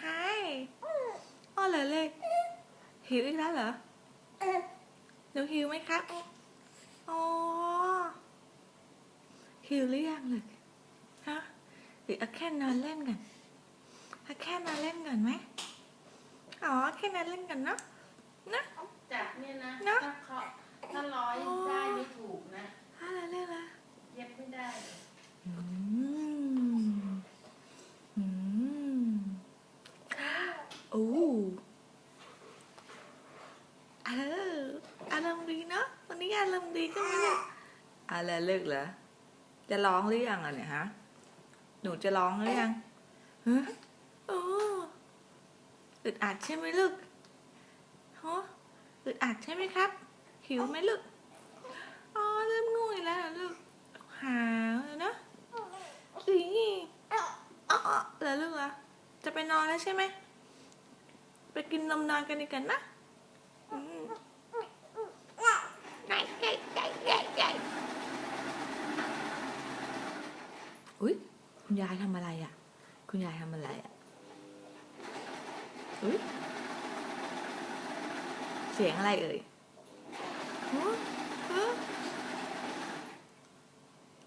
ไฮอ๋อเหรอเลยหิวอีกแล้วเหรอหนูหิวไหมครับอ๋อหิวหรือยังเลยฮะหรือเอาแค่นอนเล่นกันเอาแค่นอนเล่นกันไหมอ๋อแค่นอนเล่นกันเนาะนะ จับเนี่ยนะ เนอะ ถ้าเคาะถ้าร้อยได้ไม่ถูกนะ อะไรเล่นละ เย็บไม่ได้ อืมอืมโอ้ เอออารมณ์ดีเนาะวันนี้อารมณ์ดีก็ไม่เลิกอะไรเลิกเหรอจะร้องหรือยังอะเนี่ยฮะหนูจะร้องหรือยังฮะโอ้อึดอัดใช่ไหมลูกฮะอึดอัดใช่ไหมครับ หิวไหมลูกอ๋อเริ่มง่วงอีกแล้วเหรอลูกหาวแล้วเนอะสีอ๋อแล้วลูกอะจะไปนอนแล้วใช่ไหมไปกินนมนอนกันดีกันนะ อุ้ยคุณยายทำอะไรอะ คุณยายทำอะไรอะ อุ้ยเสียงอะไรเอ่ย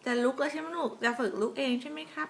จะลุกแล้วใช่ไหมลูก จะฝึกลุกเองใช่ไหมครับ